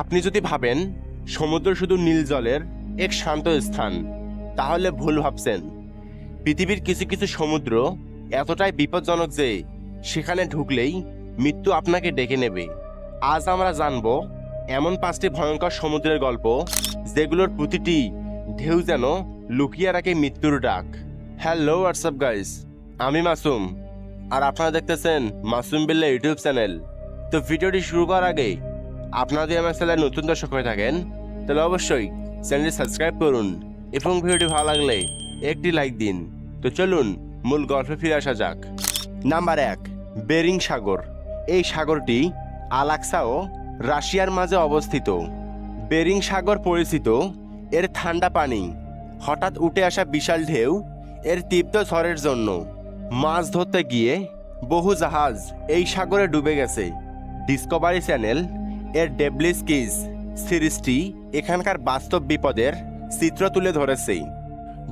আপনি যদি ভাবেন সমুদ্র শুধু নীল জলের এক শান্ত স্থান, তাহলে ভুল ভাবছেন। পৃথিবীর কিছু কিছু সমুদ্র এতটাই বিপজ্জনক যে সেখানে ঢুকলেই মৃত্যু আপনাকে ডেকে নেবে। আজ আমরা জানব এমন পাঁচটি ভয়ঙ্কর সমুদ্রের গল্প, যেগুলোর প্রতিটি ঢেউ যেন লুকিয়ে রাখে মৃত্যুর ডাক। হ্যালো হোয়াটসঅ্যাপ গাইস আমি মাসুম, আর আপনারা দেখতেছেন মাসুম বিল্লা ইউটিউব চ্যানেল। তো ভিডিওটি শুরু করার আগে আপনারা যদি আমার চ্যানেলে নতুন দর্শক হয়ে থাকেন, তাহলে অবশ্যই চ্যানেলটি সাবস্ক্রাইব করুন এবং ভিডিওটি ভালো লাগলে একটি লাইক দিন। তো চলুন, মূল গল্পে ফিরে আসা যাক। নাম্বার এক, বেরিং সাগর। এই সাগরটি আলাক্সা ও রাশিয়ার মাঝে অবস্থিত। বেরিং সাগর পরিচিত, এর ঠান্ডা পানি, হঠাৎ উঠে আসা বিশাল ঢেউ, এর তীব্র ঝড়ের জন্য। মাছ ধরতে গিয়ে বহু জাহাজ এই সাগরে ডুবে গেছে। ডিসকভারি চ্যানেল এর ডেবলিস কিজ সিরিজটি এখানকার বাস্তব বিপদের চিত্র তুলে ধরেছে।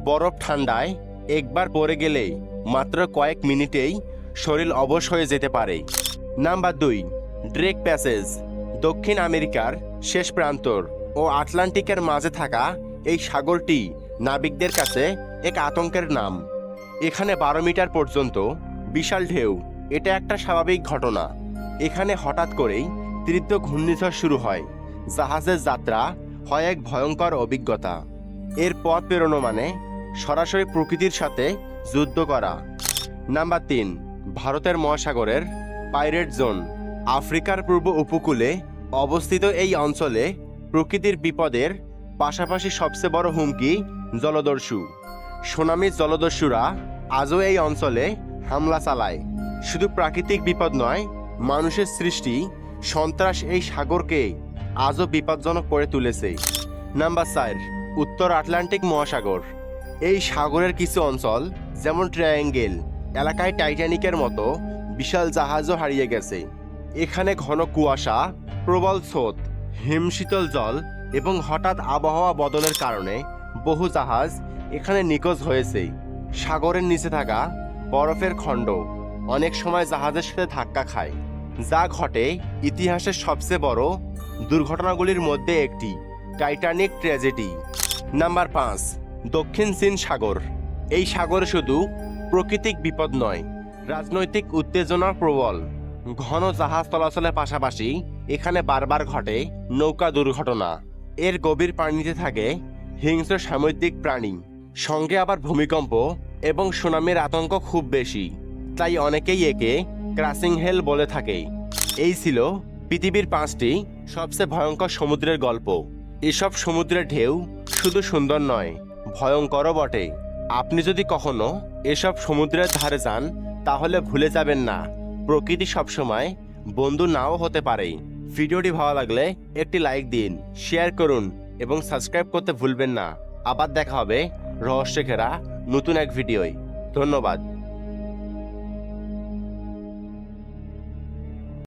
বরফ ঠান্ডায় একবার পড়ে গেলে মাত্র কয়েক মিনিটেই শরীর অবশ হয়ে যেতে পারে। নাম্বার দুই, ড্রেক প্যাসেজ, দক্ষিণ আমেরিকার শেষ প্রান্তর ও আটলান্টিকের মাঝে থাকা এই সাগরটি নাবিকদের কাছে এক আতঙ্কের নাম। এখানে বারো মিটার পর্যন্ত বিশাল ঢেউ, এটা একটা স্বাভাবিক ঘটনা। এখানে হঠাৎ করেই তীব্র ঘূর্ণিঝড় শুরু হয়। জাহাজের যাত্রা হয় এক ভয়ঙ্কর অভিজ্ঞতা। এর পথ পেরোনো মানে সরাসরি প্রকৃতির সাথে যুদ্ধ করা। নাম্বার তিন, ভারতের মহাসাগরের পাইরেট জোন। আফ্রিকার পূর্ব উপকূলে অবস্থিত এই অঞ্চলে প্রকৃতির বিপদের পাশাপাশি সবচেয়ে বড় হুমকি জলদস্যু। সোনামি জলদস্যুরা আজও এই অঞ্চলে হামলা চালায়। শুধু প্রাকৃতিক বিপদ নয়, মানুষের সৃষ্টি সন্ত্রাস এই সাগরকে আজও বিপজ্জনক করে তুলেছে। নাম্বার চার, উত্তর আটলান্টিক মহাসাগর। এই সাগরের কিছু অঞ্চল, যেমন ট্রায়াঙ্গেল, এলাকায় টাইটানিকের মতো বিশাল জাহাজও হারিয়ে গেছে। এখানে ঘন কুয়াশা, প্রবল স্রোত, হিমশীতল জল এবং হঠাৎ আবহাওয়া বদলের কারণে বহু জাহাজ এখানে নিখোঁজ হয়েছে। সাগরের নিচে থাকা বরফের খণ্ড অনেক সময় জাহাজের সাথে ধাক্কা খায়। যা ঘটে ইতিহাসের সবচেয়ে বড় দুর্ঘটনাগুলির মধ্যে একটি, টাইটানিক ট্র্যাজেডি। নাম্বার পাঁচ, দক্ষিণ চীন সাগর। এই সাগর শুধু প্রাকৃতিক বিপদ নয়, রাজনৈতিক উত্তেজনা প্রবল। ঘন জাহাজ চলাচলের পাশাপাশি এখানে বারবার ঘটে নৌকা দুর্ঘটনা। এর গভীর পানিতে থাকে হিংস্র সামুদ্রিক প্রাণী। সঙ্গে আবার ভূমিকম্প এবং সুনামির আতঙ্ক খুব বেশি, তাই অনেকেই একে ক্রাসিং হেল বলে থাকে এই ছিল পৃথিবীর পাঁচটি সবচেয়ে ভয়ঙ্কর সমুদ্রের গল্প। এসব সমুদ্রের ঢেউ শুধু সুন্দর নয়, ভয়ঙ্করও বটে। আপনি যদি কখনো এসব সমুদ্রের ধারে যান, তাহলে ভুলে যাবেন না, প্রকৃতি সবসময় বন্ধু নাও হতে পারে। ভিডিওটি ভালো লাগলে একটি লাইক দিন, শেয়ার করুন এবং সাবস্ক্রাইব করতে ভুলবেন না। আবার দেখা হবে রহস্য ঘেরা নতুন এক ভিডিওয়। ধন্যবাদ।